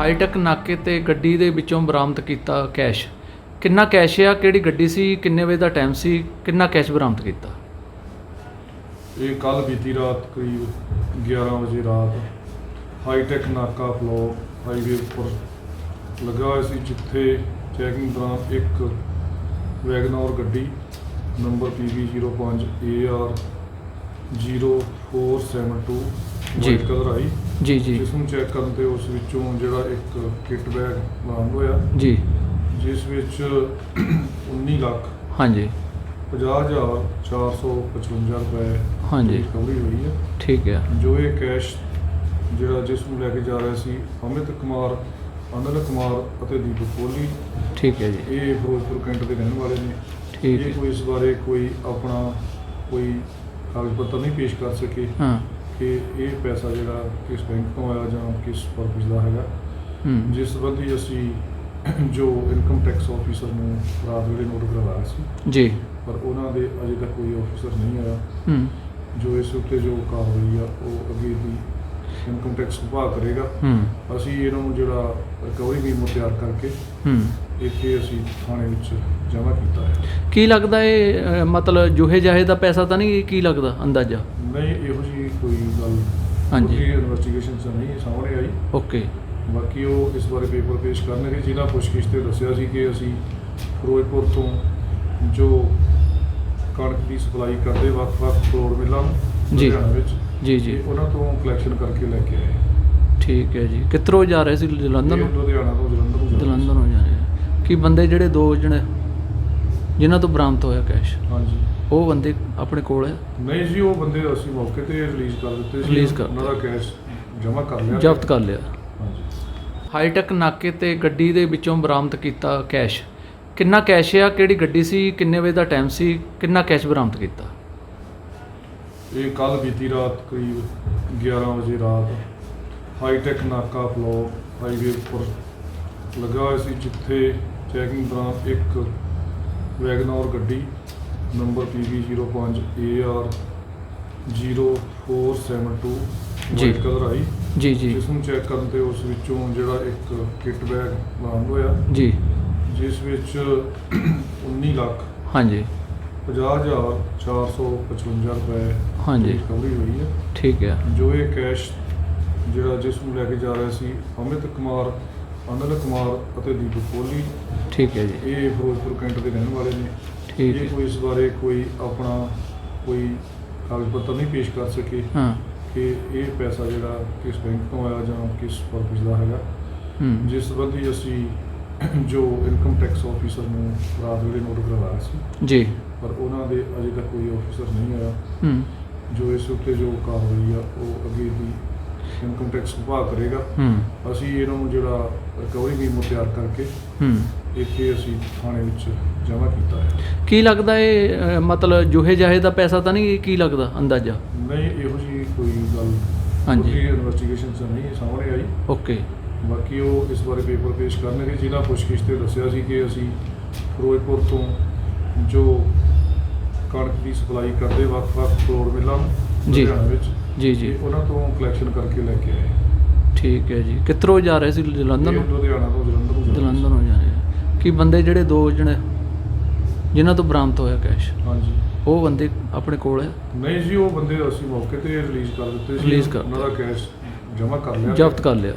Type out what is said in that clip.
High-tech ਨਾਕੇ ਤੇ ਗੱਡੀ ਦੇ ਵਿੱਚੋਂ ਬਰਾਮਦ ਕੀਤਾ ਕੈਸ਼। ਕਿੰਨਾ ਕੈਸ਼ ਆ, ਕਿਹੜੀ ਗੱਡੀ ਸੀ, ਕਿੰਨੇ ਵਜੇ ਦਾ ਟਾਈਮ ਸੀ, ਕਿੰਨਾ ਕੈਸ਼ ਬਰਾਮਦ ਕੀਤਾ? ਇਹ ਕੱਲ ਬੀਤੀ ਰਾਤ ਕਰੀਬ 11 ਵਜੇ ਰਾਤ ਹਾਈਟੈਕ ਨਾਕਾ ਫਲੋ ਹਾਈਵੇ ਉੱਪਰ ਲੱਗਾ ਹੋਇਆ ਸੀ, ਜਿੱਥੇ ਚੈਕਿੰਗ ਦੌਰਾਨ ਇੱਕ ਵੈਗਨੌਰ ਗੱਡੀ ਨੰਬਰ PB05 AR 0472 ਜੀ। ਕਲਰ ਆਈ। ਜੀ ਜੀ। ਜਿਸ ਨੂੰ ਚੈੱਕ ਕਰਨ ਤੇ ਉਸ ਵਿੱਚੋਂ ਜਿਹੜਾ ਇੱਕ ਕਿੱਟ ਬੈਗ ਬਰਾਮਦ ਹੋਇਆ। ਜੀ। ਜਿਸ ਵਿੱਚ 19 ਲੱਖ ਹਾਂਜੀ। 50455 ਰੁਪਏ ਹਾਂਜੀ। ਰਿਕਵਰੀ ਹੋਈ ਹੈ। ਠੀਕ ਹੈ। ਜੋ ਇਹ ਕੈਸ਼ ਜਿਹੜਾ ਜਿਸ ਨੂੰ ਲੈ ਕੇ ਜਾ ਰਿਹਾ ਸੀ ਅਮਿਤ ਕੁਮਾਰ ਅਨਿਲ ਕੁਮਾਰ ਅਤੇ ਦੀਪਕ ਕੋਹਲੀ। ਠੀਕ ਹੈ ਜੀ। ਇਹ ਫਿਰੋਜ਼ਪੁਰ ਕੈਂਟ ਦੇ ਰਹਿਣ ਵਾਲੇ ਨੇ। ਠੀਕ ਇਹ ਹੈ। ਕੋਈ ਇਸ ਬਾਰੇ ਕੋਈ ਆਪਣਾ ਕੋਈ ਕਾਗਜ਼ ਪੱਤਰ ਨਹੀਂ ਪੇਸ਼ ਕਰ ਸਕੇ ਹਾਂ। ਕਿ ਇਹ ਪੈਸਾ ਜਿਹੜਾ ਕਿਸ ਬੈਂਕ ਤੋਂ ਆਇਆ ਜਾਂ ਕਿਸ ਪਰਪਸ ਦਾ ਹੈਗਾ ਹੂੰ। ਜਿਸ ਸੰਬੰਧੀ ਅਸੀਂ ਜੋ ਇਨਕਮ ਟੈਕਸ ਆਫੀਸਰ ਨੂੰ ਰਾਤ ਵੇਲੇ ਨੋਟ ਕਰਵਾਇਆ ਸੀ ਜੀ। ਪਰ ਉਹਨਾਂ ਦੇ ਅਜੇ ਤੱਕ ਕੋਈ ਆਫੀਸਰ ਨਹੀਂ ਆਇਆ। ਹੂੰ। ਜੋ ਇਸ ਉੱਤੇ ਜੋ ਕਾਰਵਾਈ ਆ ਉਹ ਅੱਗੇ ਦੀ ਇਨਕਮ ਟੈਕਸ ਵਿਭਾਗ ਕਰੇਗਾ। ਹੂੰ। ਅਸੀਂ ਇਹਨਾਂ ਨੂੰ ਜਿਹੜਾ ਰਿਕਵਰੀ ਮੀਮੋ ਤਿਆਰ ਕਰਕੇ ਹੂੰ। ਇੱਥੇ ਅਸੀਂ ਥਾਣੇ ਵਿੱਚ ਜਮ੍ਹਾਂ ਕੀਤਾ ਹੈ। ਕੀ ਲੱਗਦਾ ਇਹ ਅਹ, ਮਤਲਬ ਜੋਹੇ ਜਾਹੇ ਦਾ ਪੈਸਾ ਤਾਂ ਨਹੀਂ ਕੀ ਲੱਗਦਾ ਅੰਦਾਜ਼ਾ? ਨਹੀਂ ਇਹੋ ਜੀ ਕੋਈ ਗੱਲ ਹਾਂਜੀ। ਇਨਵੈਸਟੀਗੇਸ਼ਨ ਚ ਨਹੀਂ ਸਾਹਮਣੇ ਆਈ। ਓਕੇ। ਬਾਕੀ ਉਹ ਇਸ ਬਾਰੇ ਪੇਪਰ ਪੇਸ਼ ਕਰਨਗੇ। ਜ਼ਿਲ੍ਹਾ ਪੁੱਛਗਿੱਛ ਤੇ ਦੱਸਿਆ ਸੀ ਕਿ ਅਸੀਂ ਫਿਰੋਜ਼ਪੁਰ ਤੋਂ ਜੋ ਕਣਕ ਦੀ ਸਪਲਾਈ ਕਰਦੇ ਵੱਖ-ਵੱਖ ਫਲੋਰ ਮਿਲਾਂ ਜੀ। ਲੁਧਿਆਣਾ ਵਿੱਚ। ਜੀ ਜੀ। ਤੇ ਉਹਨਾਂ ਤੋਂ ਕਲੈਕਸ਼ਨ ਕਰਕੇ ਲੈ ਕੇ ਆਏ। ਠੀਕ ਹੈ ਜੀ। ਕਿੱਧਰੋਂ ਜਾ ਰਹੇ ਸੀ? ਜਲੰਧਰ ਇਹ ਨੂੰ? ਲੁਧਿਆਣਾ ਤੋਂ ਜਲੰਧਰ ਨੂੰ ਜਾ ਰਹੇ ਜਲੰਧਰ ਨੂੰ ਜਾ ਰਹੇ ਆ। ਕੀ ਬੰਦੇ ਜਿਹੜੇ ਦੋ ਜਣੇ ਜਿਨ੍ਹਾਂ ਤੋਂ ਬਰਾਮਦ ਹੋਇਆ ਕੈਸ਼? ਸੀ। ਹਾਂਜੀ। ਉਹ ਬੰਦੇ ਆਪਣੇ ਕੋਲ ਹੈ? ਨਹੀਂ ਜੀ ਉਹ ਬੰਦੇ ਅਸੀਂ ਮੌਕੇ ਤੇ ਰਿਲੀਜ਼ ਕਰ ਦਿੱਤੇ ਸੀ। Release ਕਰ ਉਹਨਾਂ ਦਾ ਕੈਸ਼ ਜਮ੍ਹਾਂ ਕਰ ਲਿਆ। ਜ਼ਬਤ ਕਰ ਲਿਆ। ਹਾਂਜੀ। ਹਾਈਟੈਕ ਨਾਕੇ ਤੇ ਗੱਡੀ ਦੇ ਵਿੱਚੋਂ ਬਰਾਮਦ ਕੀਤਾ ਕੈਸ਼। ਕਿੰਨਾ ਕੈਸ਼ ਆ ਕਿਹੜੀ ਗੱਡੀ ਸੀ ਕਿੰਨੇ ਵਜੇ ਦਾ ਟਾਈਮ ਸੀ ਕਿੰਨਾ ਕੈਸ਼ ਬਰਾਮਦ ਕੀਤਾ? ਇਹ ਕੱਲ ਬੀਤੀ ਰਾਤ ਕਰੀਬ 11 ਵਜੇ ਰਾਤ ਹਾਈਟੈਕ ਨਾਕਾ ਫਲੋ ਹਾਈਵੇ ਉੱਪਰ ਲੱਗਾ ਹੋਇਆ ਸੀ ਜਿੱਥੇ ਚੈਕਿੰਗ ਦੌਰਾਨ ਇੱਕ ਵੈਗਨੌਰ ਗੱਡੀ ਨੰਬਰ PB05 AR 0472 ਜੀ। ਕਲਰ ਆਈ। ਜੀ ਜੀ। ਜਿਸ ਨੂੰ ਚੈੱਕ ਕਰਨ ਤੇ ਉਸ ਵਿੱਚੋਂ ਜਿਹੜਾ ਇੱਕ ਕਿੱਟ ਬੈਗ ਬਰਾਮਦ ਹੋਇਆ। ਜੀ। ਜਿਸ ਵਿੱਚ 19 ਲੱਖ ਹਾਂਜੀ। 50455 ਰੁਪਏ ਹਾਂਜੀ। ਰਿਕਵਰੀ ਹੋਈ ਹੈ। ਠੀਕ ਹੈ। ਜੋ ਇਹ ਕੈਸ਼ ਜਿਹੜਾ ਜਿਸ ਨੂੰ ਲੈ ਕੇ ਜਾ ਰਿਹਾ ਸੀ ਅਮਿਤ ਕੁਮਾਰ ਅਨਿਲ ਕੁਮਾਰ ਅਤੇ ਦੀਪਕ ਕੋਹਲੀ ਠੀਕ ਹੈ ਜੀ। ਇਹ ਫਿਰੋਜ਼ਪੁਰ ਕੈਂਟ ਦੇ ਰਹਿਣ ਵਾਲੇ ਨੇ। ਠੀਕ ਹੈ। ਕੋਈ ਇਸ ਬਾਰੇ ਕੋਈ ਆਪਣਾ ਕੋਈ ਕਾਗਜ਼ ਪੱਤਰ ਨਹੀਂ ਪੇਸ਼ ਕਰ ਸਕੇ ਹਾਂ। ਕਿ ਇਹ ਪੈਸਾ ਜਿਹੜਾ ਕਿਸ ਬੈਂਕ ਤੋਂ ਆਇਆ ਜਾਂ ਕਿਸ ਪਰਪਸ ਦਾ ਹੈਗਾ ਜਿਸ ਸੰਬੰਧੀ ਅਸੀਂ ਜੋ ਇਨਕਮ ਟੈਕਸ ਆਫੀਸਰ ਨੂੰ ਰਾਤ ਵੇਲੇ ਨੋਟ ਕਰਵਾਇਆ ਸੀ। ਜੀ। ਪਰ ਉਹਨਾਂ ਦੇ ਅਜੇ ਤੱਕ ਕੋਈ ਆਫੀਸਰ ਨਹੀਂ ਆਇਆ। ਹੂੰ। ਜੋ ਇਸ ਉੱਤੇ ਜੋ ਕਾਰਵਾਈ ਆ ਉਹ ਅੱਗੇ ਦੀ ਇਨਕਮ ਟੈਕਸ ਵਿਭਾਗ ਕਰੇਗਾ। ਹੂੰ। ਅਸੀਂ ਇਹਨਾਂ ਨੂੰ ਜਿਹੜਾ ਰਿਕਵਰੀ ਮੀਮੋ ਤਿਆਰ ਕਰਕੇ ਹੂੰ। ਇੱਥੇ ਅਸੀਂ ਥਾਣੇ ਵਿੱਚ ਜਮ੍ਹਾਂ ਕੀਤਾ ਹੈ। ਕੀ ਲੱਗਦਾ ਇਹ ਮਤਲਬ ਜੋਹੇ ਜਾਹੇ ਦਾ ਪੈਸਾ ਤਾਂ ਨਹੀਂ ਕੀ ਲੱਗਦਾ ਅੰਦਾਜ਼ਾ? ਨਹੀਂ ਇਹੋ ਜੀ ਕੋਈ ਗੱਲ ਹਾਂਜੀ। ਇਨਵੈਸਟੀਗੇਸ਼ਨ ਨਹੀਂ ਸਾਹਮਣੇ ਆਈ। ਓਕੇ। ਬਾਕੀ ਉਹ ਇਸ ਬਾਰੇ ਪੇਪਰ ਪੇਸ਼ ਕਰਨਗੇ ਜ਼ਿਲ੍ਹਾ ਪੁੱਛਗਿੱਛ ਤੇ ਦੱਸਿਆ ਸੀ ਕਿ ਅਸੀਂ ਫਿਰੋਜ਼ਪੁਰ ਤੋਂ ਜੋ ਕਣਕ ਦੀ ਸਪਲਾਈ ਕਰਦੇ ਵੱਖ-ਵੱਖ ਫਲੋਰ ਮਿਲਾਂ ਜੀ। ਵਿੱਚ ਜੀ ਜੀ। ਉਹਨਾਂ ਤੋਂ ਕਲੈਕਸ਼ਨ ਕਰਕੇ ਲੈ ਕੇ ਆਏ। ਠੀਕ ਹੈ ਜੀ। ਕਿੱਧਰੋਂ ਜਾ ਰਹੇ ਸੀ? ਜਲੰਧਰ ਨੂੰ? ਲੁਧਿਆਣਾ ਤੋਂ ਜਲੰਧਰ ਨੂੰ। ਜਲੰਧਰ ਨੂੰ ਜਾ ਰਹੇ। ਕੀ ਬੰਦੇ ਜਿਹੜੇ ਦੋ ਜਣੇ ਜਿਨ੍ਹਾਂ ਤੋਂ ਬਰਾਮਦ ਹੋਇਆ ਕੈਸ਼? ਹਾਂਜੀ। ਉਹ ਬੰਦੇ ਆਪਣੇ ਕੋਲ ਹੈ? ਨਹੀਂ ਜੀ ਉਹ ਬੰਦੇ ਅਸੀਂ ਮੌਕੇ ਤੇ ਰਿਲੀਜ਼ ਕਰ ਦਿੱਤੇ ਸੀ। Release ਕਰ ਉਹਨਾਂ ਦਾ ਕੈਸ਼ ਜਮ੍ਹਾਂ ਕਰ ਲਿਆ। ਜ਼ਬਤ ਕਰ ਲਿਆ।